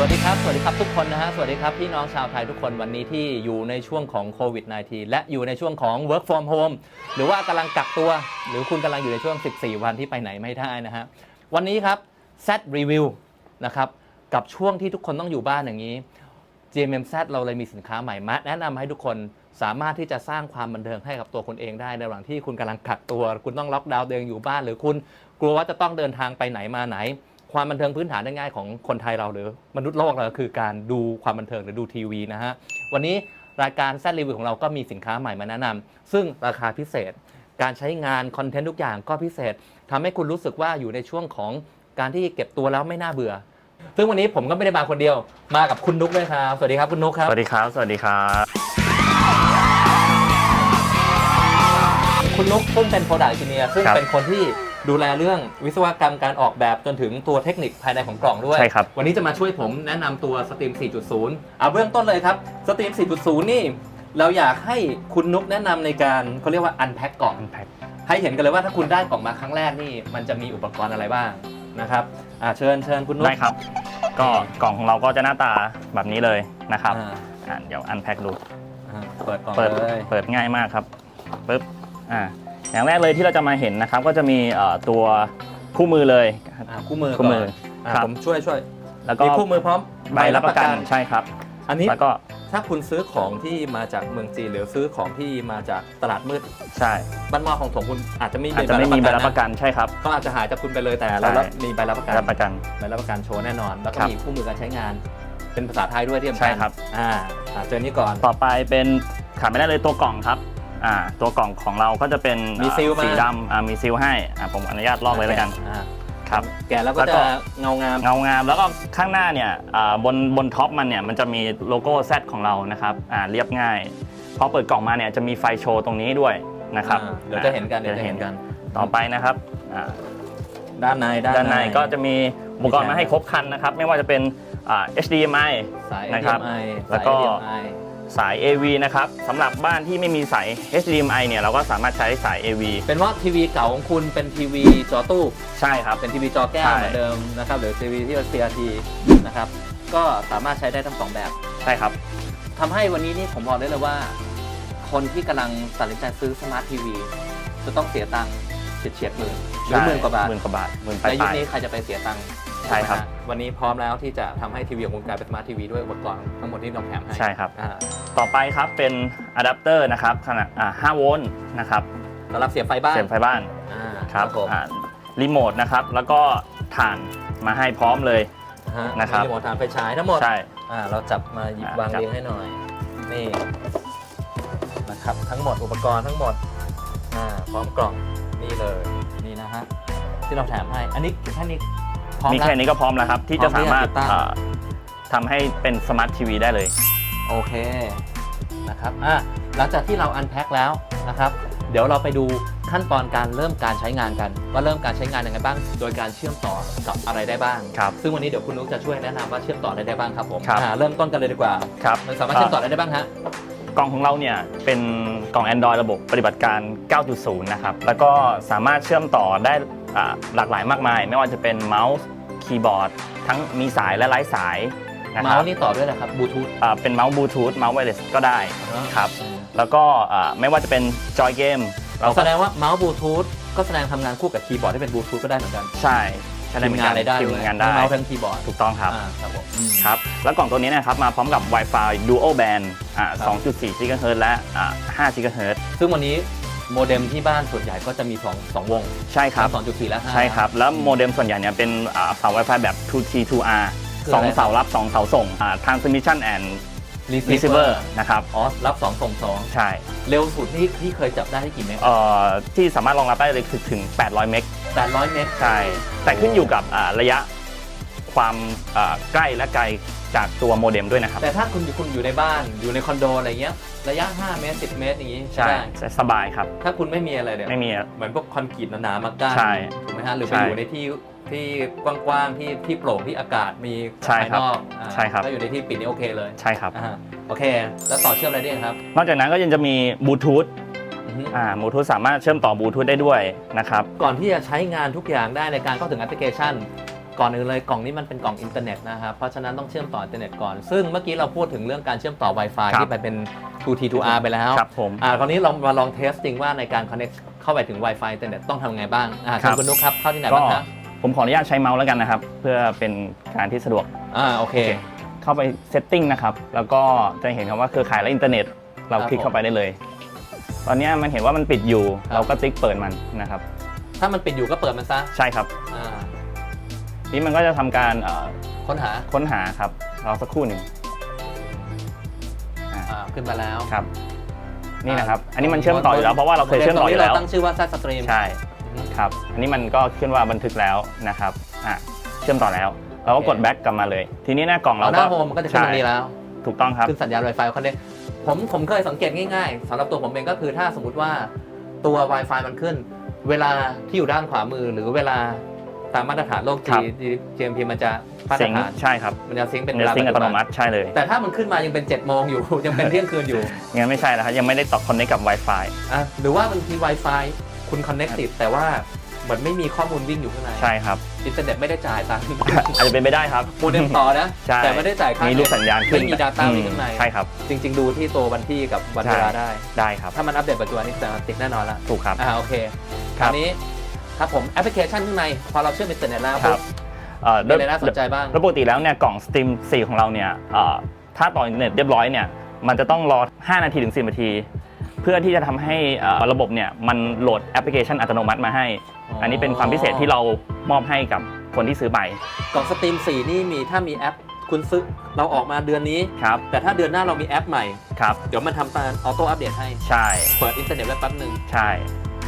สวัสดีครับ สวัสดีครับทุกคนนะฮะ สวัสดีครับพี่น้องชาวไทยทุกคนวันนี้ที่อยู่ในช่วงของโควิด -19 และอยู่ในช่วงของ work from home หรือว่ากำลังกักตัว หรือคุณกำลังอยู่ในช่วง 14 วันที่ไปไหนไม่ได้นะฮะ วันนี้ครับ set review นะครับกับช่วงที่ทุกคนต้องอยู่บ้านอย่างนี้ GMMZ เราเลยมีสินค้าใหม่มาแนะนำให้ทุกคนสามารถที่จะสร้างความบันเทิงให้กับตัวคุณเองได้ ในระหว่างที่คุณกำลังกักตัว คุณต้องล็อกดาวน์ตัวเองอยู่บ้าน หรือคุณกลัวว่าจะต้องเดินทางไปไหนมาไหน ความบันเทิงพื้นฐานง่ายๆของคนไทยเราหรือมนุษย์โลกเราคือการดูความบันเทิงหรือดูทีวีนะฮะวันนี้รายการแซดรีวิวของเราก็มีสินค้าใหม่มาแนะนำซึ่งราคาพิเศษ การใช้งานคอนเทนต์ทุกอย่างก็พิเศษทำให้คุณรู้สึกว่าอยู่ในช่วงของการที่เก็บตัวแล้วไม่น่าเบื่อ ซึ่งวันนี้ผมก็ไม่ได้มาคนเดียวมากับคุณนุกด้วยครับสวัสดีครับคุณนุกครับสวัสดีครับ สวัสดีครับ คุณนุกซึ่งเป็น Product Engineer ซึ่งครับเป็นคนที่ ดูแลเรื่องวิศวกรรมการออกแบบจนถึงตัวเทคนิคภายในของกล่องด้วย ใช่ครับ วันนี้จะมาช่วยผมแนะนำตัว Stream 4.0 เอาเบื้องต้นเลยครับ Stream 4.0 นี่ เราอยากให้คุณนุกแนะนำในการเขาเรียกว่า unpack กล่อง Unpack ให้เห็นกันเลยว่าถ้าคุณได้กล่องมาครั้งแรกนี่ มันจะมีอุปกรณ์อะไรบ้างนะครับอ่าเชิญเชิญคุณนุกได้ครับ ก็กล่องของเราก็จะหน้าตาแบบนี้เลยนะครับอ่าอ่าเดี๋ยวอันแพ็คดู อ่าเปิดกล่องเปิดเลย เปิดง่ายมากครับปึ๊บอ่า อย่างแรกเลยที่เราจะมาเห็นนะครับ ก็จะมีเอ่อตัวคู่มือเลยอ่าคู่มือคู่มือก่อนครับ ผมช่วยช่วยแล้วก็มีคู่มือพร้อมใบรับประกันใช่ครับ อันนี้แล้วก็ถ้าคุณซื้อของที่มาจากเมืองจีนหรือซื้อของที่มาจากตลาดมืดใช่บ้านหม้อของผมคุณอาจจะไม่อาจจะไม่มีใบรับประนะกันใช่ครับ เขาอาจจะหายจากคุณไปเลยแต่เราใช่รับมีใบรับประกันรับประกัน ใบรับประกันโชว์แน่นอน แล้วก็ครับมีคู่มือการใช้งาน เป็นภาษาไทยด้วยที่สำคัญใช่ครับ อ่าอ่าเจอนี้ก่อน ต่อไปเป็นขาดไม่ได้เลยตัวกล่องครับ อ่าตัวกล่องของเราก็จะเป็นมีซีลมา สีดำอ่ามีซีลให้อ่าผมอนุญาตลอกเลยแล้วกันอ่าครับ แกะแล้วก็แล้วก็ จะเงางาม เงางามแล้วก็ข้างหน้าเนี่ยอ่าบนบนท็อปมันเนี่ยมันจะมีโลโก้ Z ของเรานะครับอ่าเรียบง่ายพอเปิดกล่องมาเนี่ยจะมีไฟโชว์ตรงนี้ด้วยนะครับอ่าเดี๋ยวจะเห็นกันเดี๋ยวจะเห็นกัน ต่อไปนะครับอ่า ด้านในด้านด้านในก็จะมีอุปกรณ์มาให้ครบครันนะครับ ไม่ว่าจะเป็นอ่า HDMI สาย นะครับ HDMI แล้วก็ สาย HDMI สาย AV นะครับสำหรับบ้านที่ไม่มีสาย HDMI เนี่ยเราก็สามารถใช้สาย AV เป็นว่าทีวีเก่าของคุณเป็นทีวีจอตู้ ใช่ครับ เป็นทีวีจอแก้วใช่เหมือนเดิมนะครับ หรือทีวีที่เป็น CRT นะครับ ก็สามารถใช้ได้ทั้งสองแบบ ใช่ครับทำให้วันนี้นี่ผมบอกได้เลยว่า คนที่กำลังตัดสินใจซื้อสมาร์ททีวีจะต้องเสียตังค์เฉียดเฉียดๆหมื่นหรือหมื่นกว่าบาทหมื่นกว่าบาทหมื่นปในยุคลายนี้ใครจะไปเสียตังค์ ใช่ครับไหมฮะวันนี้พร้อมแล้วที่จะทำให้ทีวีของคุณกลายเป็นสมาร์ททีวีด้วยอุปกรณ์ทั้งหมดที่เราแถมให้ๆใช่ครับ อ่าต่อไปครับเป็นอะแดปเตอร์นะครับขนาดอ่า5โวลต์นะครับสำหรับเสียบไฟบ้านเสียบไฟบ้านอ่าครับผมอ่ารีโมทนะครับแล้วก็ถ่านมาให้พร้อมเลย ฮนะครับ มีรีโมททานไฟฉายทั้งหมด ใช่ อ่าเราจับมาหยิบอ่าวางจับ เรียงให้หน่อย นี่นะครับทั้งหมดอุปกรณ์ทั้งหมดอ่าพร้อมกล่องนี่เลยนี่นะฮะที่เราแถมให้ อันนี้แค่นี้ พร้อมมีแล้ว แค่นี้ก็พร้อมแล้วครับ ที่จะพร้อมที่สามารถจะติดตั้งอ่าทำให้เป็นสมาร์ททีวีได้เลย โอเคนะครับอะหลังจากที่เราอันแพ็คแล้วนะครับ เดี๋ยวเราไปดูขั้นตอนการเริ่มการใช้งานกัน ว่าเริ่มการใช้งานยังไงบ้าง โดยการเชื่อมต่อกับอะไรได้บ้าง ครับซึ่งวันนี้เดี๋ยวคุณนุ๊กจะช่วยแนะนำว่าเชื่อมต่ออะไรได้บ้างครับผมครับ อ่าเริ่มต้นกันเลยดีกว่า ครับมันสามารถเชื่อมต่ออะไรได้บ้างฮะ กล่องของเราเนี่ยเป็นกล่อง Android ระบบปฏิบัติการ 9.0 นะครับ แล้วก็สามารถเชื่อมต่อได้อ่า หลากหลายมากมาย ไม่ว่าจะเป็นเมาส์คีย์บอร์ดทั้งมีสายและไร้สายนะคเมารับส์นี่ต่อด้วยนะครับบลูทูธ อ่าเป็นเมาส์บลูทูธเมาส์ไวเลสก็ได้ครับแล้วก็อ่าไม่ว่าจะเป็นจอยเกมเราแสก็ดงว่าเมาส์บลูทูธก็แสดงทำงานคู่กับคีย์บอร์ดที่เป็นบลูทูธก็ได้เหมือนกันใช่ใช้ทีมงานอะไรได้ทีมด้วยงานได้ทั้เมาส์ทั้งคีย์บอร์ดถูกต้องครับ อ่าครับผมอืม ครับ แล้วกล่องตัวนี้นะครับมาพร้อมกับ Wi-Fi Dual Band อ่าครับ 2.4 GHz และอ่า5 GHz ซึ่งวันนี้ โมเด็มที่บ้านส่วนใหญ่ก็จะมีสองสองวงใช่ครับสองจุดสี่และห้าใช่ครับ แล้วโมเด็มส่วนใหญ่เนี่ยเป็นอ่าเสา Wi-Fi แบบ 2T 2R คือสอะไรองเสารับ 2 เสาส่งอ่า Transmission and Receiver นะครับ อ๋อรับ 2 ส่ง ใช่2 เร็วสุดที่ที่เคยจับได้ที่กี่เมกเอ่อที่สามารถรองรับได้เลยคือถึง 800 เมก800 เมกใช่ แต่ขึ้นอยู่กับอ่าระยะ ความอ่าใกล้และไกลจากตัวโมเด็มด้วยนะครับ แต่ถ้าคุณอยู่คุณอยู่ในบ้านอยู่ในคอนโดอะไรเงี้ยระยะ 5 เมตร 10 เมตรอย่างงี้ใช่ได้สบายครับ ถ้าคุณไม่มีอะไรเนี่ยไม่มีเหมือนพวกคอนกรีตหนาๆมากั้นใช่ถูกไหมฮะหรือไปใช่อยู่ในที่ที่กว้างๆที่ที่โปร่งที่อากาศมีใช่ภายครับนอกอ่าใช่ครับถ้าอยู่ในที่ปิดนี่โอเคเลยใช่ครับอ่าโอเค แล้วต่อเชื่อมอะไรได้ครับ นอกจากนั้นก็ยังจะมีบลูทูธอือฮึอ่าบลูทูธสามารถเชื่อมต่อบลูทูธได้ด้วยนะครับ ก่อนที่จะใช้งานทุกอย่างได้ในการเข้าถึงแอปพลิเคชัน ก่อนอื่นเลยกล่องนี้มันเป็นกล่องอินเทอร์เน็ตนะครับ เพราะฉะนั้นต้องเชื่อมต่ออินเทอร์เน็ตก่อน ซึ่งเมื่อกี้เราพูดถึงเรื่องการเชื่อมต่อ Wi-Fi ครับที่ไปเป็น 2T 2R ไปแล้วครับผมอ่าคราวนี้เรามาลองเทสจริงว่าในการ connect เข้าไปถึง Wi-Fi อินเทอร์เน็ตต้องทำไงบ้างอ่าครับคุณนุ๊กครับเข้าที่ไหนก็บ้างครับผมขออนุญาตใช้เมาส์แล้วกันนะครับ เพื่อเป็นการที่สะดวกอ่าโอเค เข้าไป setting นะครับ แล้วก็จะเห็นคำว่าเครือข่ายและอินเทอร์เน็ต เราครับคลิกเข้าไปได้เลย ตอนเนี้ยมันเห็นว่ามันปิดอยู่ ครับ เราก็ติ๊กเปิดมันนะครับ ถ้ามันปิดอยู่ก็เปิดมันซะ ใช่ครับอ่า นี่มันก็จะทำการเอ่อค้นหาค้นหาครับรอสักครู่หนึ่งอ่าอ่าขึ้นมาแล้วครับ นี่นะครับ อันนี้มันเชื่อมต่ออยู่แล้วเพราะว่าเราเคยเชื่อมต่ออยู่แล้วเราตั้งชื่อว่า Z Stream ใช่ครับ อันนี้มันก็ขึ้นว่าบันทึกแล้วนะครับอะเชื่อมต่อแล้ว เราก็กดโอเค แบ็กกลับมาเลย ทีนี้หน้ากล่องเราเราหก็น้าโฮมมันก็จะขึ้นตรงนี้แล้วถูกต้องครับ ขึ้นสัญญาณ Wi-Fi เขาเนี่ยผมผมเคยสังเกตง่ายๆสำหรับตัวผมเองก็คือถ้าสมมติว่าตัว Wi-Fi มันขึ้น เวลาที่อยู่ด้านขวามือหรือเวลา ตามมาตรฐานโลก G ครับ GMP มันจะมาตรเสียงฐานใช่ครับมันจะซิงค์เป็นเนเวลาซิงอัตโนปัจจุบัมัติใช่เลยแต่ถ้ามันขึ้นมายังเป็น7จ็ดโมงอยู่ ยังเป็นเที่ยงคืนอยู่งั้นไม่ใช่แล้วครับยังไม่ได้ต่อคอนเนคกับ Wi-Fi อะหรือว่าบางที Wi-Fi คุณ connect ติดแต่ว่าเหมือนไม่มีข้อมูลวิ่งอยู่ข้างในใช่ครับ อินเทอร์เน็ตไม่ได้จ่ายตังค์อาจจะเป็นไปได้ครับโมเด็มต่อนะใช่แต่ไม่ได้จ่ายค่ามีมีรูปสัญญาณขึ้นไม่มี Data อืมวิ่งข้างในใช่ครับ จริง ๆ ดูที่ตัววันที่กับวันใช่เวลาได้ ได้ครับ ถ้ามันอัปเดตปัจจุบันนี้จะติดแน่นอนละถูกครับ อ่าโอเคคครัราบวนี้ ครับผมแอปพลิเคชันข้างในพอเราเชื่อมอินเทอร์เน็ตแล้วครับเอ่อมีอะไรน่าสนใจบ้างโดยปกติแล้วเนี่ยกล่อง Steam 4 ของเราเนี่ยเอ่อถ้าต่ออินเทอร์เน็ตเรียบร้อยเนี่ยมันจะต้องรอ 5 นาทีถึง 10 นาที เพื่อที่จะทำให้เอ่อระบบเนี่ยมันโหลดแอปพลิเคชันอัตโนมัติมาให้อ๋ออัอันนี้เป็นความพิเศษที่เรามอบให้กับคนที่ซื้อไปกล่องสตรีม4 นี่มีถ้ามีแอปคุณซื้อเราออกมาเดือนนี้ครับแต่ถ้าเดือนหน้าเรามีแอปใหม่ครับเดี๋ยวมันทำการออโต้อัปเดตให้ ใช่ เปิดอินเทอร์เน็ตไว้แป๊บหนึ่งใช่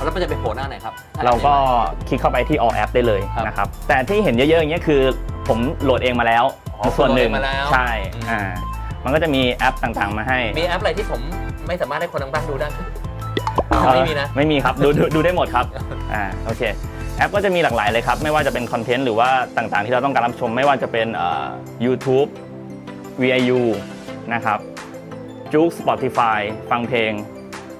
แล้วมันจะไปโผล่หน้าไหนครับ เราก็คลิกเข้าไปที่ all app ได้เลยครับ นะครับ แต่ที่เห็นเยอะๆอย่างเงี้ยคือผมโหลดเองมาแล้ว อ๋อส่วนหนึ่งโหลดเองมาแล้ว ใช่อืมอ่ามันก็จะมีแอปต่างๆมาให้มีแอปอะไรที่ผมไม่สามารถให้คนทางบ้านดูได้ ไม่มีนะไม่มีครับดูดูดูได้หมดครับอ่าโอเคแอปก็จะมีหลากหลายเลยครับ ไม่ว่าจะเป็นคอนเทนต์หรือว่าต่างๆ ที่เราต้องการรับชมไม่ว่าจะเป็นเอ่อ YouTube VIU นะครับจุก Spotify ฟังเพลง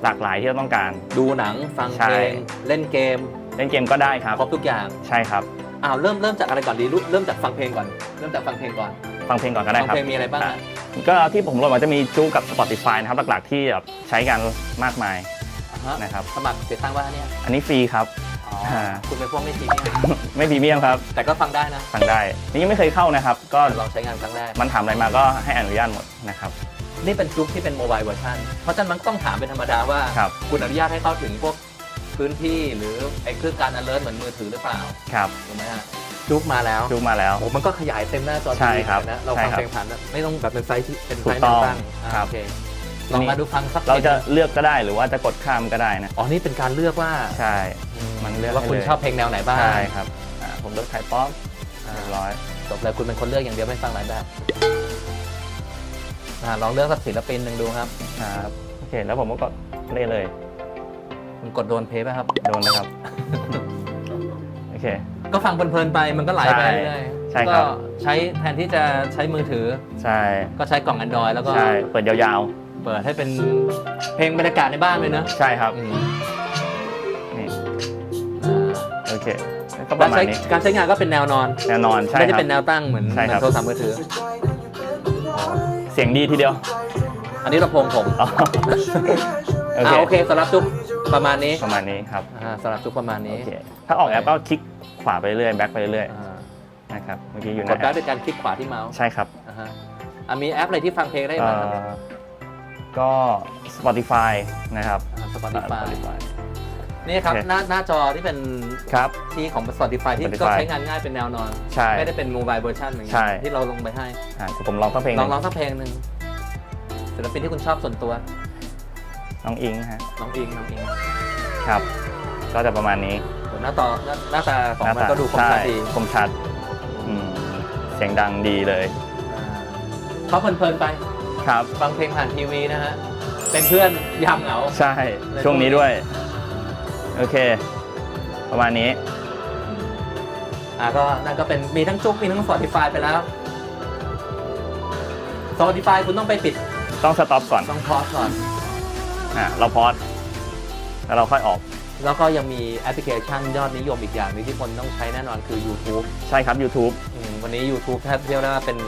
หลากหลายที่เราต้องการ ดูหนังฟังใช่ เพลงเล่นเกมเล่นเกมก็ได้ครับ ครบทุกอย่างใช่ครับ อ้าวเริ่มเริ่มจากอะไรก่อนดีรู้เริ่มจากฟังเพลงก่อน เริ่มจากฟังเพลงก่อนฟังเพลงก่อนก็ได้ฟังครับ เพลงมีอะไรบ้างอะฮะก็ที่ผมโหลดมาจะมีจูกับ Spotify นะครับหลักๆที่แบบใช้กันมากมายอ่าฮะนะครับ สมัครเสียตังค์ว่าเนี่ยอันนี้ฟรีครับ อ๋ออ่าคุณเป็นพวกไม่ทีเนี่ยไม่พรีเมียมครับแต่ก็ฟังได้นะฟังได้นี่ยังไม่เคยเข้านะครับ ก็ลองใช้งานครั้งแรกมันถามอะไรมาก็ให้อนุญาตหมดนะครับ นี่เป็นจุกที่เป็นโมบายเวอร์ชันเพราะฉะนั้นมันต้องถามเป็นธรรมดาว่าครับคุณอนุญาตให้เข้าถึงพวกพื้นที่หรือไอ้เครื่องการ alert เหมือนมือถือหรือเปล่าครับถูกไหมฮะจุกมาแล้วจูมาแล้ว โอ้มันก็ขยายเต็มหน้าจอใช่ครับทีวีเลยนะเราใช่ฟังครับเพลงผ่านนะไม่ต้องแบบเป็นไซส์ที่เป็นถูไซกส์ต้องตั้งๆอ่าครับ โอเคลองมาดูฟังสักเราจะพลงเลือกก็ได้หรือว่าจะกดข้ามก็ได้นะ อ๋อนี่เป็นการเลือกว่าใช่ มันเลือกว่าคุณให้เลย ชอบเพลงแนวไหนบ้างใช่ครับอ่าผมเลือกไทยป๊อปอ่าเรียบร้อย จบเลยคุณเป็นคนเลือกอย่างเดียวไม่ฟังหลายแบบ อ่าลองเลือกสักศิลปินหนึ่งดูครับครับโอเค แล้วผมก็กดเล่นเลย คุณกดโดนเพย์ป่ะครับ โดนนะครับ โอเค ก็ฟังเพลินๆไปมันก็ไหลไปใช่เรื่อยๆใช่ครับ ก็ใช้แทนที่จะใช้มือถือใช่ก็ใช้กล่อง Android แล้วก็ใช่เปิดยาวเปิดให้เป็นเพลงบรรยากาศในบ้านเลยเนอะๆ ใช่ครับอืมนี่อ่าโอเคก็ปการระมาณใช้นี้การใช้งานก็เป็นแนวนอน แน่นอนใช่ไม่ได้ครับ เป็นแนวตั้งเหมือนใช่เหมืครัอบนโทรศัพท์มือถือ เสียงดีทีเดียว อันนี้ลำโพงผมอ๋อโออ่าเคโอเคสำหรับจุ๊บประมาณนี้ประมาณนี้ครับอ่าสำหรับจุ๊บประมาณโอนี้เคถ้าออกแอปก็คลิกขวาไปเรื่อยแบ็คไปเรื่อยอ่านะครับเมื่อกี้อยู่กในดแอได้ปด้วยการคลิกขวาที่เมาส์ใช่ครับอ่าฮะอะมีแอปอะไรที่ฟังเพลงได้เอ่บ้างครับอก็ Spotify นะครับ สปอติฟาย Spotify นี่ครับโอเคหน้าหน้าจอที่เป็นครับ ที่ของ Spotify ที่ Spotify ก็ใช้งานง่ายเป็นแนวนอน ใช่ ไม่ได้เป็นโมบายเวอร์ชันเหมือนกัใช่ ที่เราลงไปให้ อ่าเดี๋ยวผมลองสักเพลงหลนึองงร้องสักเพลงหนึ่งศิลปินที่คุณชอบส่วนตัวน้องอิงฮะน้องอิงน้องอิงครับ ก็จะประมาณนี้โหหน้าต่อหน้าหน้าตาของมันหาาก็ดูคมชัดดีคมชัดอืมเสียงดังดีเลยอ่าเขาเพลินๆไปครับ ฟังเพลงผ่านทีวีนะฮะเป็นเพื่อนยามเหงา ใช่ในช่วงนี้ช่วงนี้ด้วย โอเค ประมาณนี้ อ่าก็นั่นก็เป็นมีทั้งจุกมีทั้ง Spotify ไปแล้ว Spotify คุณต้องไปปิดต้องสต็อปก่อน ต้องพอสก่อน อ่าเราพอสแล้วเราค่อยออก แล้วก็ยังมีแอปพลิเคชันยอดนิยมอีกอย่างหนึงที่คนต้องใช้แน่นอนคือ YouTube ใช่ครับ YouTube อืมวันนี้ YouTube แทบเรียกได้ว่าเป็น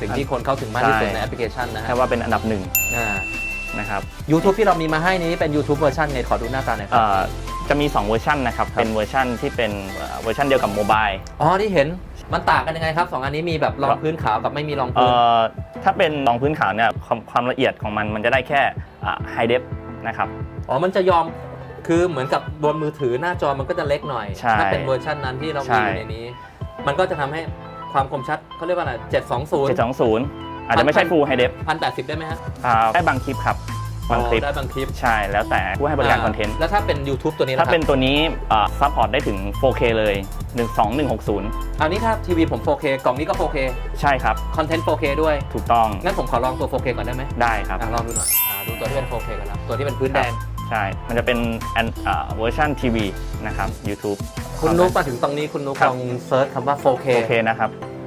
สิ่งที่คนเข้าถึงมากที่สุดใช่ ในแอปพลิเคชันนะแค่ฮะว่าเป็นอันดับหนึ่งอ่า นะครับ YouTube ที่เรามีมาให้นี้เป็น YouTube เวอร์ชันไงขอดูหน้าตาหน่อยครัเอ่บอ จะมี 2 เวอร์ชันนะครับครับ เป็นเวอร์ชันที่เป็นเอ่อเวอร์ชันเดียวกับโมบายอ๋อที่เห็นมันต่างกันยังไงครับสองอันนี้มีแบบรองพื้นขาวกับไม่มีรองเอ่พื้นอถ้าเป็นรองพื้นขาวเนี่ยความความละเอียดของมันมันจะได้แค่ไฮเดฟนะครับ อ๋อมันจะยอมคือเหมือนกับบนมือถือหน้าจอมันก็จะเล็กหน่อย ใช่ถ้าเป็นเวอร์ชันนั้นที่เราใช่ มีอยู่ในนี้ มันก็จะทำให้ความคมชัดเขาเรียกว่าอะไร720 720 อาจจะไม่ใช่ Full High Def พันแปดสิบได้ไหมฮะ อ่าได้บางคลิปครับ บางคลิปอ๋อได้บางคลิปใช่แล้วแต่ผู้ให้บริการคอนเทนต์ แล้วถ้าเป็น YouTube ตัวนี้นะคถ้ารับเป็นตัวนี้ซัพพอร์ตได้ถึง 4K เลย 12160 อันนี้ถ้าทีวีผม 4K กล่องนี้ก็ 4K ใช่ครับ คอนเทนต์ 4K ด้วย ถูกต้องงั้นผมขอลองตัว 4K ก่อนได้ไหมได้ครับ อะลองดูหน่อยอ่าดูตัวที่เป็น 4K ก่อนนะตัวที่เป็นพื้นแดง ใช่ มันจะเป็นอันอ่าเวอร์ชันทีวีนะครับ YouTube คุณนุ๊กมาถึงตรงนี้คุณนุ๊กครับ ลองเซิร์ชคำว่า 4K โอเคนะครับอ่า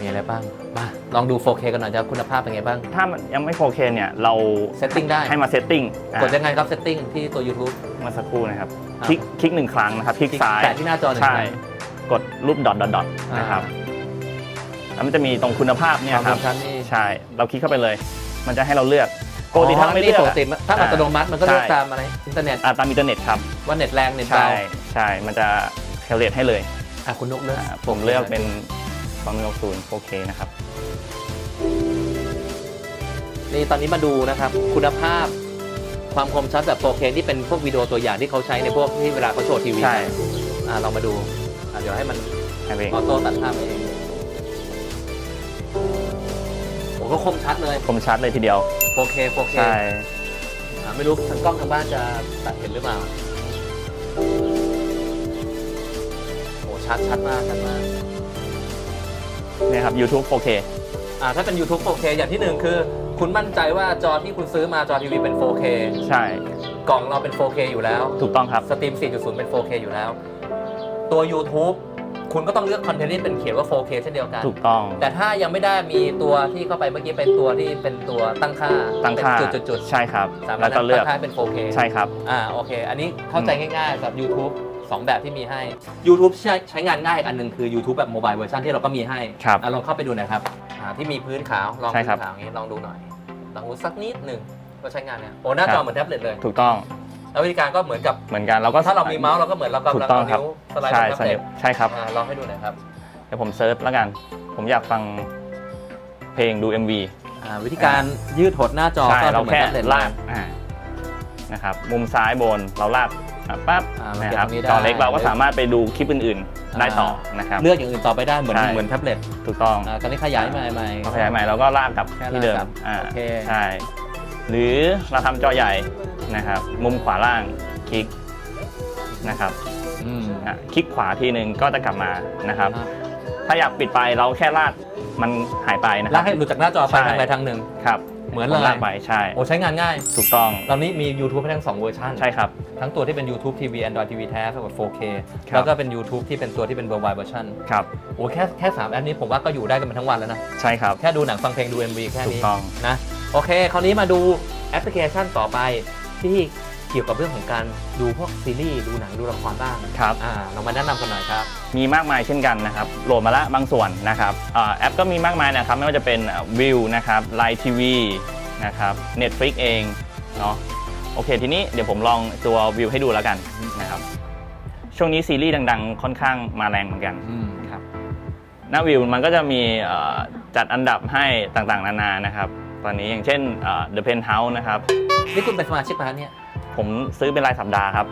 มีอะไรบ้าง มา ลองดู 4K กันหน่อยจะคุณภาพเป็นไงบ้าง ถ้ามันยังไม่ 4K เนี่ยเราเซตติ้งได้ ให้มาเซตติ้งกดยังไงครับเซตติ้งที่ตัว YouTube เมื่อสักครู่นะครับ อ่า คลิกคลิกหนึ่งครั้งนะครับ คลิกซ้าย แตะที่หน้าจอหนึ่งใช่ ครั้ง กดรูปดอทดอทดอทอ่านะครับ แล้วมันจะมีตรงคุณภาพเนี่ยความคครับมชัดนี่ใช่ เราคลิกเข้าไปเลย มันจะให้เราเลือกปกติถ้าเราไม่เลือก ปกติถ้าอัตโนมัติมันก็เลือกใช่ ตามอะไรอินเทอร์เน็ตอ่าตามอินเทอร์เน็ตครับ ว่าเน็ตแรงเน็ตใช่เบาใช่ มันจะแคลเลตให้เลยอะคุณนุกเลือกอ่าผมเลือกเป็น 2160 4K นะครับนี่ตอนนี้มาดูนะครับ คุณภาพความคมชัดแบบ 4K ที่เป็นพวกวิดีโอตัวอย่างที่เขาใช้ในพวกที่เวลาเขาโชว์ทีวีใช่อะลองมาดูอะเดี๋ยวให้มันให้ไปเองออโต้ตัดภาพเองโอ้ก็คมชัดเลย คมชัดเลยทีเดียว 4K 4K ใช่อะไม่รู้ทางกล้องทางบ้านจะตัดเห็นหรือเปล่าโอ้ชัดชัดมากชัดมากเนี่ยครับ YouTube 4K อ่าถ้าเป็น YouTube 4K อย่างที่หนึ่งคือ คุณมั่นใจว่าจอที่คุณซื้อมาจอทีวีเป็น 4K ใช่ กล่องเราเป็น 4K อยู่แล้ว ถูกต้องครับ สตรีม 4.0 เป็น 4K อยู่แล้ว ตัว YouTube คุณก็ต้องเลือกคอนเทนต์ที่เป็นเขียนว่า 4K เช่นเดียวกัน ถูกต้อง แต่ถ้ายังไม่ได้มีตัวที่เข้าไปเมื่อกี้เป็นตัวที่เป็นตัวตั้งค่าตั้งค่าเป็นจุดๆใช่ครับๆสามารแล้ถวก็เลือกตั้งค่าให้เป็น 4K ใช่ครับ อ่าโอเค อันนี้เข้าใจง่ายๆสำหรับ YouTube สองแบบที่มีให้ YouTube ใช้ใช้งานง่ายอีกอันหนึ่งคือ YouTube แบบโมบายเวอร์ชันที่เราก็มีให้ครับอะลองเข้าไปดูหน่อยครับอ่าที่มีพื้นขาวลองใช่พื้ครับ นขาวอย่างนี้ลองดูหน่อยลองดูสักนิดหนึ่งก็ใช้งานเนี่ยโอ้หน้าจอเหมือนแท็บเล็ตเลย ถูกต้องแล้ววิธีการก็เหมือนกับเหมือนกันเราก็ ถ้าเรามีเมาส์เราก็เหมือนเราถูกำลังกต้องเอาครับ นิ้วสไลด์ใช่บนแท็บใช่เล็ตใช่ครับ อ่าลองให้ดูหน่อยครับเดี๋ยวผมเซิร์ชแล้วกัน ผมอยากฟังเพลงดู MV อ่าวิธีการยืดหดหน้าจอใช่ก็เราเหมือนแค่แท็บเล็ตลากอ่านะครับ มุมซ้ายบนเราลาก อะปั๊บอ่ามันนะครับเก็บตรงนี้ได้จอเล็กเราก็สามารถไปดูคลิปอื่นๆ ได้ต่อนะครับ เลือกอย่างอื่นต่อไปได้เหมือนใช่ เหมือนแท็บเล็ตถูกต้อง อ่าตอนนี้ขยายใหม่ใหม่พอขยายใหม่เราก็ลากกลับแค่ที่เดิมลากกลับอ่าโอเค ใช่ หรือเราทำจอใหญ่นะครับ มุมขวาล่างคลิกนะครับอืมอะคลิกขวาทีหนึ่งก็จะกลับมานะครับ ถ้าอยากปิดไปเราแค่ลากมันหายไปนะคแล้รัวบให้หลุดจากหน้าจอไปใช่ ทางใดทางหนึ่ง ครับ เหมือนผเลยลากไปใช่โอ้ใช้งานง่าย ถูกต้องตอนนี้มี YouTube ให้ทั้งสองเวอร์ชันใช่ครับ ทั้งตัวที่เป็น YouTube TV Android TV แท้กับ 4K ครับแล้วก็เป็น YouTube ที่เป็นตัวที่เป็น Worldwide Version ครับโอ้แค่แค่สามแอปนี้ผมว่าก็อยู่ได้กันมาทั้งวันแล้วนะ ใช่ครับ แค่ดูหนังฟังเพลงดู MV แค่ถูกนี้ต้องนะโอเคคราวนี้มาดูแอปพลิเคชันต่อไปที่ เกี่ยวกับเรื่องของการดูพวกซีรีส์ดูหนังดูละครบ้างครับ อ่าเรามาแนะนำกันหน่อยครับ มีมากมายเช่นกันนะครับโหลดมาละบางส่วนนะครับอ่าแอปก็มีมากมายนะครับ ไม่ว่าจะเป็นวิวนะครับไลน์ทีวีนะครับ Netflix เองเนาะโอเค ทีนี้เดี๋ยวผมลองตัววิวให้ดูแล้วกันนะครับ ช่วงนี้ซีรีส์ดังๆ ค่อนข้างมาแรงเหมือนกันอืมครับหน้าวิวมันก็จะมีเอ่อจัดอันดับให้ต่างๆ นานานะครับ ตอนนี้อย่างเช่นเอ่อ The Penthouse นะครับ นี่คุณเป็นสมาชิกมาเนี่ย ผมซื้อเป็นรายสัปดาห์ครับ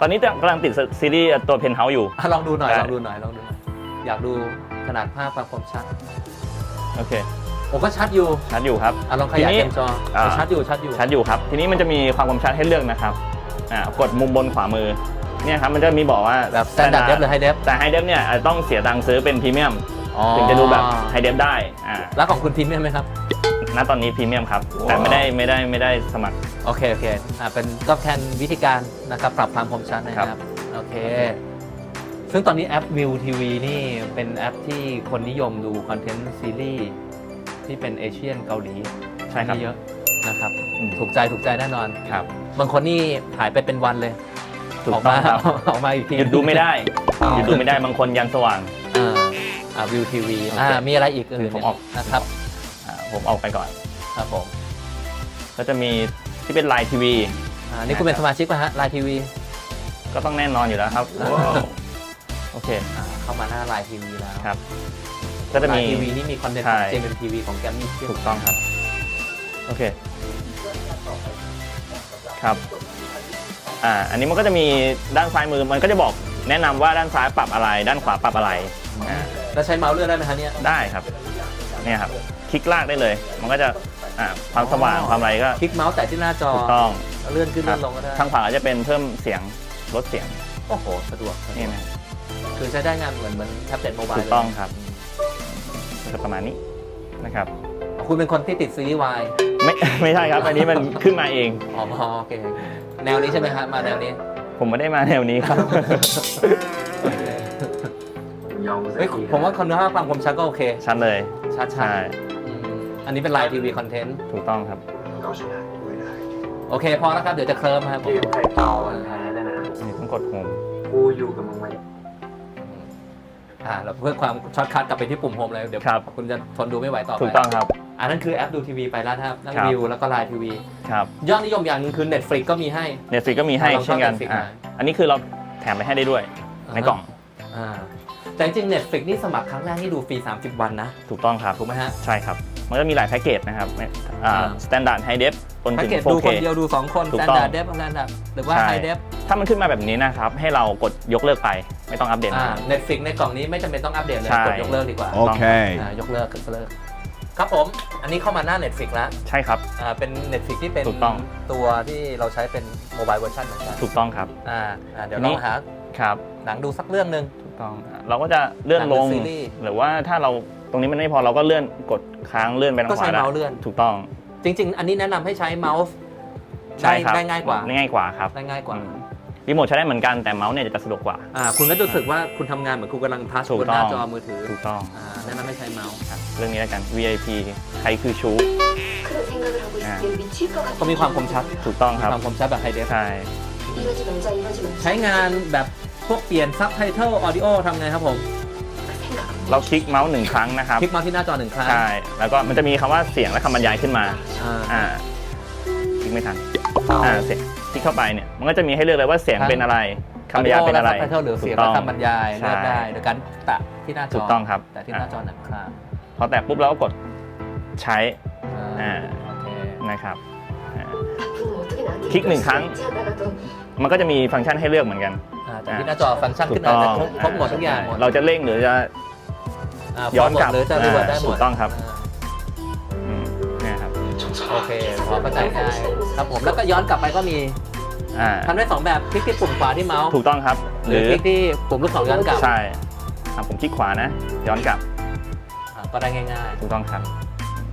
ตอนนี้กำลังติดซีรีส์ตัว Penthouse อยู่ อะลองดูหน่อยได้ ลองดูหน่อยลองดูหน่อยอยากดูขนาดภาพความคมชัดโอเคโอ้ก็ชัดอยู่ชัดอยู่ครับ อะลองขยายทีนี้เต็มจออ่า ชัดอยู่ชัดอยู่ชัดอยู่ครับ ทีนี้มันจะมีความคมชัดให้เลือกนะครับอ่ากดมุมบนขวามือเนี่ยครับมันจะมีบอกว่าแบบสแตนดาร์ดเดฟหรือไฮเดฟแต่ไฮเดฟเนี่ยอาจจะต้องเสียตังค์ซื้อเป็นพรีเมียม ถึงจะดูแบบไฮเดฟได้อ่า แล้วของคุณพรีเมียมไหมครับ ณตอนนี้พรีเมียมครับ แต่ว้าวไม่ได้ไม่ได้ไม่ได้สมัคร โอเค โอเคอ่าเป็นก็แค่วิธีการนะครับปรับความคมชัดนะครับ โอเค ซึ่งตอนนี้แอป View TV นี่เป็นแอปที่คนนิยมดูคอนเทนต์ซีรีส์ที่เป็นเอเชียนเกาหลีใช่ครับเยอะนะครับอืม ถูกใจถูกใจแน่นอน ครับ บางคนนี่ถ่ายไปเป็นวันเลยถูกออกต้อมางครับ ออกมาอีกที หยุดดูไม่ได้หยุดดูไม่ได้บางคนยันสว่างอ่าอ่าวิวทีวีโอเคอ่ามีอะไรอีกอื่นผมออก นะครับอ่า ผมออกไปก่อนครับผม ก็จะมีที่เป็นไลน์ทีวี อ่านี่คุณเป็นสมาชิกป่ะฮะไลน์ทีวีก็ต้องแน่นอนอยู่แล้วครับ โอเค อ่าเข้ามาหน้าไลน์ทีวีแล้วครับ ก็จะไลมี น์ทีวีนี่มีคอนเทนต์ใช่ของ JMTV ของแกมมี่ถูกต้องครับ โอเค ครับ อ่า อันนี้มันก็จะมีด้านซ้ายมือ มันก็จะบอกแนะนำว่าด้านซ้ายปรับอะไร ด้านขวาปรับอะไร อ่า แล้วใช้เมาส์เลื่อนได้ไหมฮะเนี่ยได้ครับ เนี่ยครับ คลิกลากได้เลย มันก็จะอ่าความสว่างความอะไรก็คลิกเมาส์แต่ที่หน้าจอถูกต้องเลื่อนขึ้นครัเลื่อนลงก็ได้ทางขวาจะเป็นเพิ่มเสียงลดเสียงโอ้โหสะดวกสะดวกนี่นะคือใช้ได้งานเหมือนเหมือนแท็บเล็ตโมบายถูกต้องครับก็จะประมาณนี้นะครับ คุณเป็นคนที่ติดซีรีส์วายไม่ไม่ใช่ครับอันนี้มันขึ้นมาเอง อ๋อโอเค แนวนี้ใช่ไหมฮะมาแนวนี้ผมไม่ได้มาแนวนี้ครับเฮ้ยผมว่าคุณภาพความคมชัดก็โอเค ชัดเลย ชัดชัดใช่ อันนี้เป็นไลน์ทีวีคอนเทนต์ถูกต้องครับโอเคพอแล้วครับ เดี๋ยวจะเคลิ้มครับผมเกมใครต่อวันแพ้นะนะ นี่ต้องกดโฮมกูอยู่กับมึงไว้อ่าเราเพื่อความช็อตคัทกลับไปที่ปุ่มโฮมเลยเดี๋ยวครับ คุณจะทนดูไม่ไหวต่อไปถูกต้องครับ อันนั้นคือแอปดูทีวีไปแล้วนะครับนั่งครับ วิวแล้วก็ไลน์ทีวีครับ ยอดนิยมอย่างหนึงคือ Netflix ก็มีให้เน็ตฟลิก็มีให้เราชอบเช่นกัน Netflix อะนะอันนี้คือเราแถมไปให้ได้ด้วย ในกล่องอ่าแต่จริงๆ Netflix นี่สมัครครั้งแรกนี่ดูฟรี 30 วันนะ ถูกต้องครับ ถูกไหมฮะ ใช่ครับ มันก็มีหลายแพ็กเกจนะครับอ่าอ่าสแตนดาร์ดไฮเดฟจนแพ็กถึงเกจดู 4K คนเดียวดู 2 คนถูก s ต้อง t นด r d ์เดฟ s t นด r d หรือว่าใช่ไฮเดฟถ้ามันขึ้นมาแบบนี้นะครับ ให้เรากดยกเลิกไปไม่ต้องอัปเดตอ่านะครับ Netflix ในกล่องนี้ไม่จำเป็นต้องอัปเดตเลยใช่กดยกเลิกดีกว่า Okay. อ่ายกเลิกกดเลิกครับผม อันนี้เข้ามาหน้า Netflix แล้ว ใช่ครับอ่าเป็น Netflix ที่เป็นถูกต้องตัวที่เราใช้เป็นโมบายเวอร์ชันเหมือนกันถูกต้องครับอ่าอ่าเดี๋ยวทีนี้เราหาครับหนังดูสักเรื่องหนึ่งถูกต้องอะเราก็จะเลื่อนลงหนังหรือซีรีส์หรือว่าถ้าเรา ตรงนี้มันไม่พอเราก็เลื่อนกดค้างเลื่อนไปทาง ก็ ขวา ใช้ ได้ เมาส์เลื่อน ถูกต้อง จริง ๆ อันนี้แนะนำให้ใช้เมาส์ ใช่ ได้ ครับ ได้ง่ายกว่า ได้ง่ายกว่าครับ ได้ง่ายกว่า อืมรีโมทใช้ได้เหมือนกันแต่เมาส์เนี่ยจะสะดวกกว่า อ่าคุณก็จะรู้สึกว่าคุณทำงานเหมือนคุณกำลังทัช ถูก บนหน้า ต้อง จอมือถือ ถูกต้อง อ่าแนะนำให้ใช้เมาส์ ครับเรื่องนี้แล้วกัน VIP ใครคือชู 그런 생각을 하고 있을 때 미칠 것 같아. ก็มีความคมชัด ถูกต้อง มี ครับ ความคมชัดแบบไฮเดฟ ใช่ 이러지 말자 이러지 말자. ใช้งานแบบพวกเปลี่ยนซับไตเติลออดิโอทำไงครับผม 그 생각. เราคลิกเมาส์หนึ่งครั้งนะครับ คลิกเมาส์ที่หน้าจอหนึ่งครั้งใช่ แล้วก็มันจะมีคำว่าเสียงและคำบรรยายขึ้นมาอ่าคลิกไม่ทัน อ่าเสียงคลิกเข้าไปเนี่ย มันก็จะมีให้เลือกเลยว่าเสียงเป็นอะไรคำบรรยายเป็นอะไรไทเทิลือเสียงและคำบรรยายเลือกได้โดยการแตะที่หน้าจอถูกต้องครับแต่ที่หน้าจอหนึ่งครั้งพอแตะปุ๊บเราก็กดใช้อ่านะครับคลิกหนึ่งครั้ง มันก็จะมีฟังก์ชันให้เลือกเหมือนกันแต่ที่หน้าจอฟังก์ชันขึ้นมาจะครบหมดทุกอย่างเราจะเร่งหรือจะาย้อนกลับหรือจะรีเวิร์สได้หมด ถูกต้องครับาอืมเนี่ยครับโอเคพอเข้าใจง่ายครับผมแล้วก็ย้อนกลับไปก็มีอ่าทำได้สองแบบคลิกที่ปุ่มขวาที่เมาส์ถูกต้องครับหรือคลิกที่ปุ่มลูกศรย้อนกลับใช่อะผมคลิกขวานะ ย้อนกลับอ่าก็ได้ง่ายถูกต้องครับ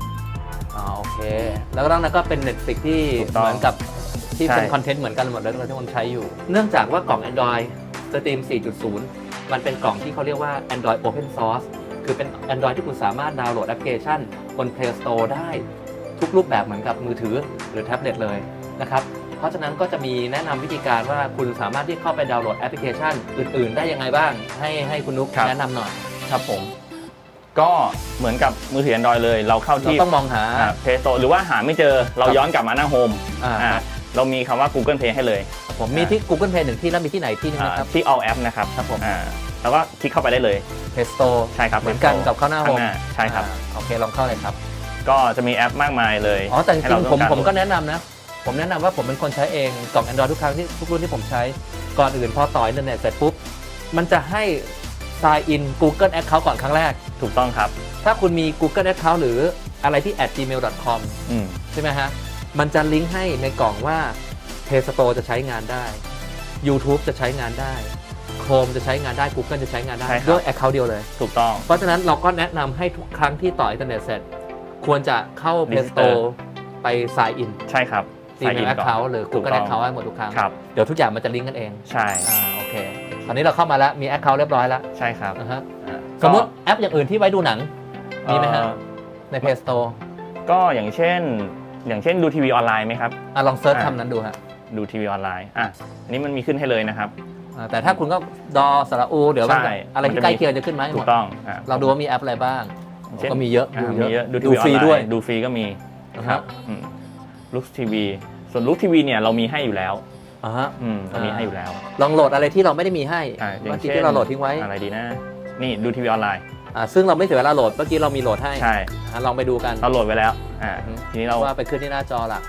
ๆอ่าโอเค แล้วก็นั้นก็เป็น Netflix ที่ถูกต้องเหมือนกับที่เป็นใช่ คอนเทนต์เหมือนกันหมดเลยที่คนใช้อยู่ เนื่องจากว่ากล่อง Android Stream 4.0 มันเป็นกล่องที่เขาเรียกว่า Android Open Source คือเป็น Android ที่คุณสามารถดาวน์โหลดแอปพลิเคชัน บน Play Store ได้ทุกรูปแบบเหมือนกับมือถือหรือแท็บเล็ตเลยนะครับเพราะฉะนั้นก็จะมีแนะนำวิธีการว่าคุณสามารถที่เข้าไปดาวน์โหลดแอปพลิเคชัน อื่น ๆ ได้ยังไงบ้าง ให้ให้คุณนุ๊กครับแนะนำหน่อยครับผม ก็เหมือนกับมือถือ Android เลย เราเข้าเราที่ต้องมองหาเพย์โตหรือว่าหาไม่เจอเราครับย้อนกลับมาหน้าโฮมอ่าอ่าเรามีคำว่า Google Play ให้เลย ผมมีที่ Google Play หนึ่งที่แล้วมีที่ไหนที่นึงอ่านะครับที่ All App นะครับครับผมอ่า แล้วก็คลิกเข้าไปได้เลย Play Store ใช่ครับเหมือนกันกับเข้าหน้าโฮข้างมหน้าใช่ครับ อ่าโอเคลองเข้าเลยครับ ก็จะมีแอปมากมายเลยอ๋อ แต่จให้ริเรางๆผมต้องารผมก็แนะนำนะ ผมแนะนำว่าผมเป็นคนใช้เองกล่อง Android ทุกครั้งที่ทุกรุ่นที่ผมใช้ ก่อนอื่นพอต่ออินเทอร์เน็ตเสร็จปุ๊บ มันจะให้ sign in Google Account ก่อนครั้งแรก ถูกต้องครับถ้าคุณมี Google Account หรืออะไรที่ at gmail.com อืมใช่ไหมฮะ มันจะลิงก์ให้ในกล่องว่า Play Store จะใช้งานได้ YouTube จะใช้งานได้ Chrome จะใช้งานได้ Google จะใช้งานได้ใช่ครับ ด้วย Account เดียวเลย ถูกต้อง เพราะฉะนั้นเราก็แนะนำให้ทุกครั้งที่ต่ออินเทอร์เน็ตเสร็จ ควรจะเข้า Play Register Store ไป sign in ใช่ครับ Gmail Sign in ก่น Account หรือ ถูก Google ต้อง Account ให้หมดทุกครั้ง ครับ เดี๋ยวทุกอย่างมันจะลิงก์กันเอง ใช่อ่าโอเค ตอนนี้เราเข้ามาแล้วมี Account เรียบร้อยแล้วใช่ครับนะฮะอ่าสมมติแอปอย่างอื่นที่ไว้ดูหนังมีไหมฮะ เอ่อใน Play Store ก็อย่างเช่น อย่างเช่นดูทีวีออนไลน์ไหมครับ อะลองเซิร์ชอ่าคำนั้นดูฮะ ดูทีวีออนไลน์อะอันนี้มันมีขึ้นให้เลยนะครับ อ่าแต่ถ้าคุณก็ดอสระอูเดี๋ยวมันใช่อะไรมันที่จะใกล้มีเคียงจะขึ้นไหมาให้หถูมดกต้องอะ เราดูว่ามีแอปอะไรบ้าง เช่น ก็มีเยอะอะดูมีเยอะดูทีดูวีออนฟรีไลน์ด้วยดูฟรีก็มีนะคครัรับบ ลุกทีวีส่วนลุกทีวีเนี่ยเรามีให้อยู่แล้วอ่าฮะ อืมเรามีให้อยู่แล้วลองโหลดอะไรที่เราไม่ได้มีให้อะอย่าเมื่งอกี้เช่นที่เราโหลดทิ้งไว้อะไรดีนะ นี่ดูทีวีออนไลน์อ่าซึ่งเราไม่เสียเวลาโหลดเมื่อกี้เรามีโหลดให้ใช่อะลองไปดูกัน เราโหลดไว้แล้วอ่าอือฮึ ทีนี้เราว่าไปขึ้นที่หน้าจอหลัก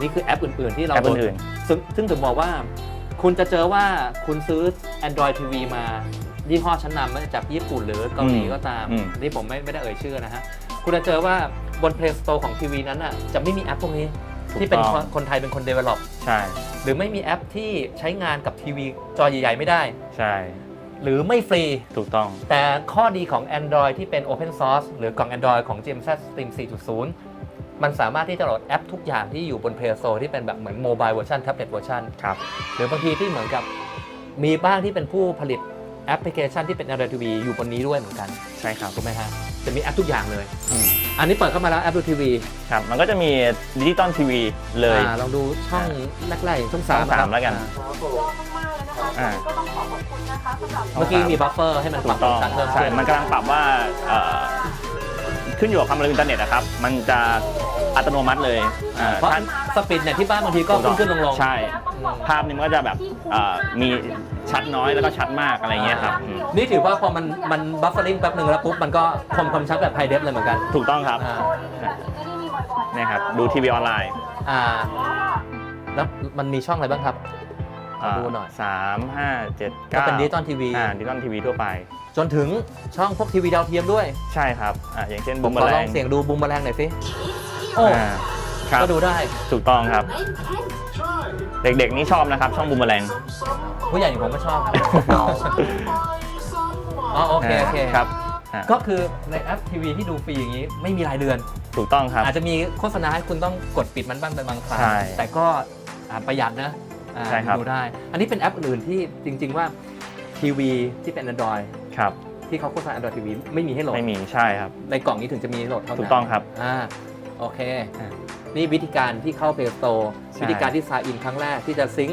นี่คือแอปอื่นๆที่เราแอปโหลดอื่นซึ่งซึ่งถึงบอกว่า คุณจะเจอว่าคุณซื้อ Android TV มายี่ห้อชั้นนำไม่ว่าจากญี่ปุ่นหรือเกาหลีก็ตามอืม นี่ผมไม่ไม่ได้เอ่ยชื่อนะฮะ คุณจะเจอว่าบน Play Store ของทีวีนั้นน่ะจะไม่มีแอปพวกนี้ ที่เป็นคนคนไทยเป็นคน develop ใช่หรือไม่มีแอปที่ใช้งานกับทีวีจอใหญ่ ๆ ไม่ได้ ใช่หรือไม่ฟรี ถูกต้อง แต่ข้อดีของ Android ที่เป็น Open Source หรือกล่อง Android ของ GMZ Stream 4.0 มันสามารถที่จะโหลดแอปทุกอย่างที่อยู่บน Play Store ที่เป็นแบบเหมือนโมบายเวอร์ชันแท็บเล็ตเวอร์ชันครับหรือบางทีที่เหมือนกับมีบ้างที่เป็นผู้ผลิตแอปพลิเคชันที่เป็น Android TV อยู่บนนี้ด้วยเหมือนกันใช่ครับถูกไหมฮะจะมีแอปทุกอย่างเลย อืมอันนี้เปิดเข้ามาแล้วแอปดูทีวีครับ มันก็จะมีดิจิตอลทีวีเลย ลองดูช่องแรกๆอย่างช่องช่สาอมงสามแล้วกันอ่าครับผมยอดมากๆเลยนะคะอ่า ก็ต้องขอขอบคุณนะคะสำหรับ เมื่อกี้มีบัฟเฟอร์ให้มันปถูรับกต้องชัดเพิ่มใช่ ขึ้น มันกำลังปรับว่าเอ่อ ขึ้นอยู่กับความเร็วอินเทอร์เน็ตนะครับ มันจะอัตโนมัติเลยอ่าเพราะถ้าสปีดเนี่ยที่บ้านบางทีก็ขึ้นขึ้นลงลงๆใช่ ภาพนี่มันก็จะแบบเอ่อมีชัดน้อยแล้วก็ชัดมากอะไรเงี้ยครับอืมนี่ถือว่าพอมันมันบัฟเฟอร์ลิงแป๊บหนึ่งแล้วปุ๊บ มันก็คมคมชัดแบบไฮเดฟเลยเหมือนกันถูกต้องครับอ่าเนี่ยครับดูทีวีออนไลน์ อ่า แล้วมันมีช่องอะไรบ้างครับ ดูหน่อยสามห้าเจ็ดก็เก้าเป็นดิจิตอลทีวีอ่าดิจิตอลทีวีทั่วไป จนถึงช่องพวกทีวีดาวเทียมด้วยใช่ครับอ่าอย่างเช่นผบุมมขเบออร์ลแรองงเสียงดูบูมแมลงหน่อยสิโอ้อ่าครับก็ดูได้ถูกต้องครับ เด็กๆนี่ชอบนะครับ ช่องบุมเบอร์แรงผู้ใหญ่อย่างผมก็ชอบครับอ๋อโอเคโอเคครับอ่าก็คือในแอปทีวีที่ดูฟรีอย่างนี้ไม่มีรายเดือน ถูกต้องครับ อาจจะมีโฆษณาให้คุณต้องกดปิดมันบ้างเป็นบางครั้งใช่ แต่ก็อ่าประหยัดนะ อ่าใช่ครับ ดูได้ อันนี้เป็นแอปอื่นที่จริง ๆ ว่าทีวีที่เป็น Android ครับ ที่เขาโฆษณา Android TV ไม่มีให้โหลด ไม่มีใช่ครับ ในกล่องนี้ถึงจะมีให้โหลดเท่านั้นถูกต้องครับ อ่าโอเค อ่านี่วิธีการที่เข้า Play Store ใช่ วิธีการที่ sign in ครั้งแรกที่จะซิง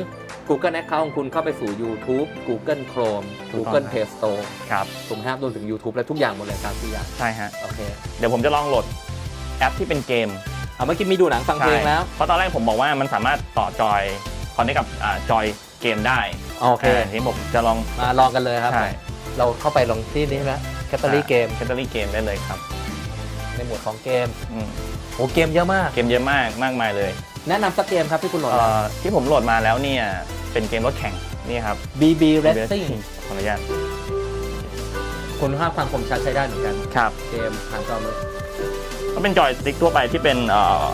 Google Account ของคุณเข้าไปสู่ YouTube Google Chrome Google Play Store ครับ ถูกไหมครับรวมถึง YouTube และทุกอย่างหมดเลยตามที่อย่างใช่ฮะ โอเคเดี๋ยวผมจะลองโหลดแอปที่เป็นเกมเอาเมื่อกี้มีดูหนังฟังเพลงแล้ว เพราะตอนแรกผมบอกว่ามันสามารถต่อจอย คอนเนคกับอ่าจอยเกมได้โอเคาทีนี้ผมจะลองมาลองกันเลยครับ ใช่เราเข้าไปลงที่นี้นะแคตตาลีเกมแคตตาลีเกมได้เลยครับในหมวดของเกมอืมโอ้เกมเยอะมาก เกมเยอะมากมากมายเลยแนะนำสักเกมครับที่คุณโหลดเอ่อที่ผมโหลดมาแล้วเนี่ยเป็นเกมรถแข่งนี่ครับ BB Racing ขออนุญาตคุณภาพความคมชัดใช้ได้เหมือนกัน ครับ เกมผ่านจอมือก็เป็นจอยสติ๊กทั่วไปที่เป็นเอ่อ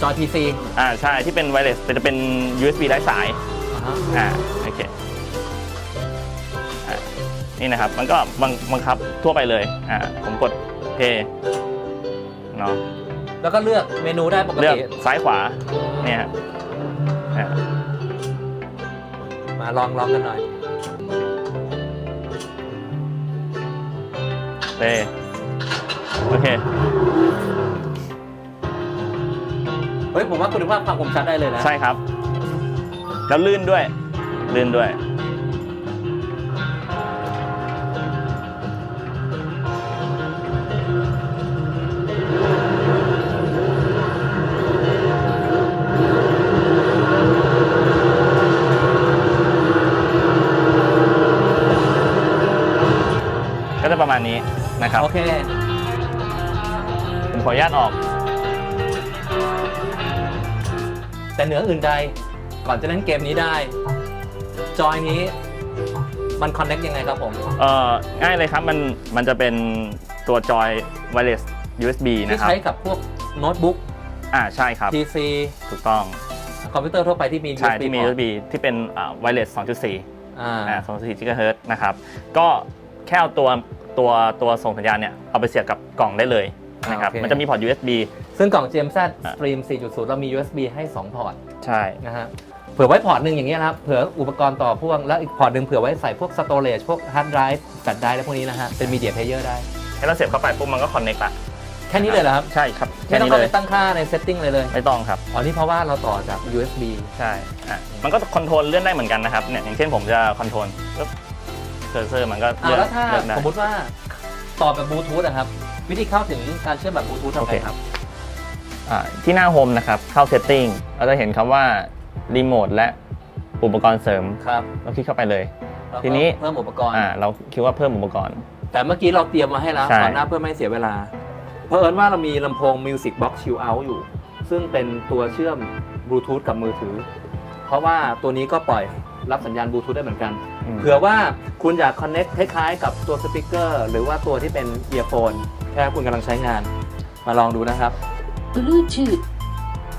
จอ PC อ่าใช่ที่เป็นไวเลสแต่จะเป็น USB ไร้สายอ่าฮะอ่าโอเคอ่านี่นะครับมันก็บังบังคับทั่วไปเลยอ่าผมกดเพย์เนาะแล้วก็เลือกเมนูได้ปกเลือกติซ้ายขวาเนี่ยฮะอ่ามาลองลองกันหน่อย เพย์โอเคเฮ้ยผมว่าคุณภาพความคมชัดได้เลยนะ ใช่ครับ แล้วลื่นด้วย ลื่นด้วย ก็จะประมาณนี้นะครับ โอเค ผมขออนุญาตออก แต่เหนืออื่นใดก่อนจะเล่นเกมนี้ได้ จอยนี้มันคอนเน็กยังไงครับผม เอ่อง่ายเลยครับมันมันจะเป็นตัวจอย wireless USB ที่นะครับใช้กับพวกโน้ตบุ๊ก อ่าใช่ครับ PC ถูกต้องคอมพิวเตอร์ทั่วไปที่มี ใช่ USB ที่มีพอร์ต USB ที่เป็นอ่า wireless 2.4อ่าอ่า2.4 GHz นะครับ ก็แค่เอาตัวตัวตัวส่งสัญญาณเนี่ย เอาไปเสียบกับกล่องได้เลย นะครับโอเค มันจะมีพอร์ต USB ซึ่งกล่อง GMZ อ่า Stream 4.0 เรามี USB ให้ 2 พอร์ตใช่ นะฮะ เผื่อไว้พอร์ตหนึ่งอย่างเงี้ยนะครับ เผื่ออุปกรณ์ต่อพ่วง แล้วอีกพอร์ตหนึ่งเผื่อไว้ใส่พวก storage พวก hard drive แฟลชไดร์และพวกนี้นะฮะ เป็น media player ได้ ให้เราเสียบเข้าไปปุ๊บมันก็ connect ละแค่นี้เลยเหรอครับ ใช่ครับไม่แค่ต้องนี้เข้าเลไปย ตั้งค่าในเซตติ้งเลยเลย ไม่ต้องครับ อ๋อ นี่เพราะว่าเราต่อจาก USB ใช่อะมันก็คอนโทรลเลื่อนได้เหมือนกันนะครับ เนี่ย อย่างเช่นผมจะคอนโทรลปุ๊บเคอร์เซอร์มันก็อ่าเลื่อนแล้วถ้าเลื่อนได้สมมติว่าต่อแบบบลูทูธนะครับ วิธีเข้าถึงการเชื่อมแบบบลูทูธทำโอไงเคครับอ่าที่หน้าโฮมนะครับเข้า Setting เราจะเห็นคำว่ารีโมทและอุปกรณ์เสริม ครับเราคลิกเข้าไปเลย แล้วก็ทีนี้ เพิ่มอุปกรณ์ อ่าเราคิดว่าเพิ่มอุปกรณ์ แต่เมื่อกี้เราเตรียมมาให้แล้วใช่ ก่อนหน้าเพื่อไม่ให้เสียเวลา เพราะเอิญว่าเรามีลำโพง Music Box Chill Out อยู่ ซึ่งเป็นตัวเชื่อมบลูทูธกับมือถือ เพราะว่าตัวนี้ก็ปล่อยรับสัญญาณบลูทูธได้เหมือนกันม เผื่อว่าคุณอยากคอนเน็กคล้ายๆ กับตัวสปีกเกอร์หรือว่าตัวที่เป็นเอียร์โฟนแค่คุณกำลังใช้งาน มาลองดูนะครับ Bluetooth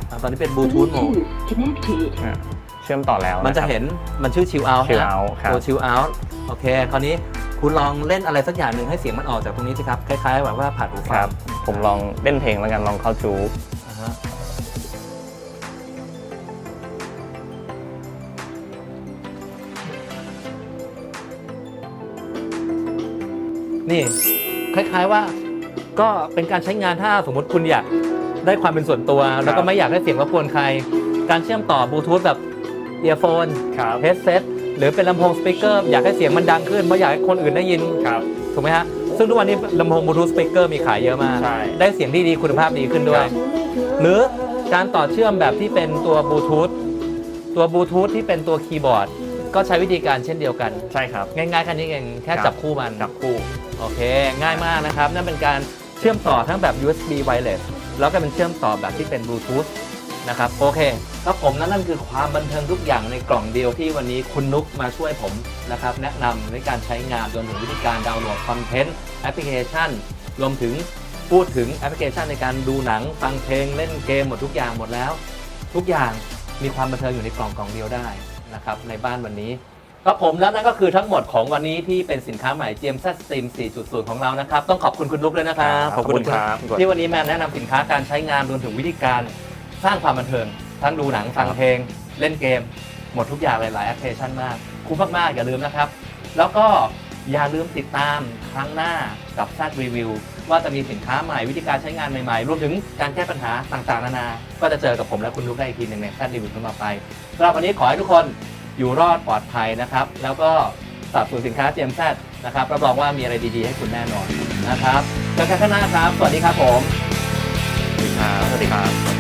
อะตอนนี้เป็นบลูทูธโหมด connected อะเชื่อมต่อแล้วมันจะครับเห็นมันชื่อ Chill Out ชิลนะเอาครับตัว Chill Out โอเค คราวนี้คุณลองเล่นอะไรสักอย่างหนึ่งให้เสียงมันออกจากตรงนี้สิครับ คล้ายๆแบบว่าผ่านหูคฟัรังบ ผมลองเล่นเพลงแล้วกันลองเข้าจู นี่คล้ายๆว่าก็เป็นการใช้งานถ้าสมมติคุณอยากได้ความเป็นส่วนตัว แล้วก็ไม่อยากให้เสียงรบกวนใคร การเชื่อมต่อบลูทูธแบบเอียร์โฟนครับเฮดเซตหรือเป็นลำโพงสปีกเกอร์อยากให้เสียงมันดังขึ้นเพราะอยากให้คนอื่นได้ยินครับถูกไหมฮะซึ่งทุกวันนี้ลำโพงบลูทูธสปีกเกอร์มีขายเยอะมากใช่ได้เสียงที่ดีคุณภาพดีขึ้นด้วย หรือการต่อเชื่อมแบบที่เป็นตัวบลูทูธตัวบลูทูธที่เป็นตัวคีย์บอร์ด ก็ใช้วิธีการเช่นเดียวกัน ใช่ครับ ง่ายๆแค่นี้เองแค่ครับจับคู่มันจับคู่โอเค ง่ายมากนะครับ นั่นเป็นการเชื่อมต่อทั้งแบบ USB wireless แล้วก็เป็นเชื่อมต่อแบบที่เป็นบลูทูธนะครับโอเคแล้วผมนั่นนั่นคือความบันเทิงทุกอย่างในกล่องเดียวที่วันนี้คุณนุกมาช่วยผมนะครับแนะนำในการใช้งานรวมถึงวิธีการดาวน์โหลดคอนเทนต์แอปพลิเคชัน รวมถึงพูดถึงแอปพลิเคชันในการดูหนัง ฟังเพลงเล่นเกมหมดทุกอย่างหมดแล้ว ทุกอย่างมีความบันเทิงอยู่ในกล่องกล่องเดียวได้ นะครับในบ้านวันนี้ก็ผมแล้วนั่นก็คือทั้งหมดของวันนี้ที่เป็นสินค้าใหม่ GMZ Steam 4.0 ของเรานะครับ ต้องขอบคุณคุณนุกด้วยนะครับขอบคุณครับที่วันนี้มาแนะนำสินค้าการใช้งานรวมถึงวิธีการสร้างความบันเทิง ทั้งดูหนังฟังเพลง เล่นเกม หมดทุกอย่างหลายๆแอปพลิเคชันมาก คุ้มมากๆอย่าลืมนะครับ แล้วก็อย่าลืมติดตามครั้งหน้ากับแซดรีวิว ว่าจะมีสินค้าใหม่วิธีการใช้งานใหม่ๆ รวมถึงการแก้ปัญหาต่างๆ นานา ก็จะเจอกับผมและคุณนุกได้อีกทีหนึ่งในแซดรีวิวต่อไปสำหรับวันนี้ขอให้ทุกคนอยู่รอดปลอดภัยนะครับ แล้วก็สนับสนุนสินค้า GMZ นะครับรับรองว่ามีอะไรดีๆ ให้คุณแน่นอนนะครับเจอกันข้างหน้าครับ สวัสดีครับผม สวัสดีครับ สวัสดีครับ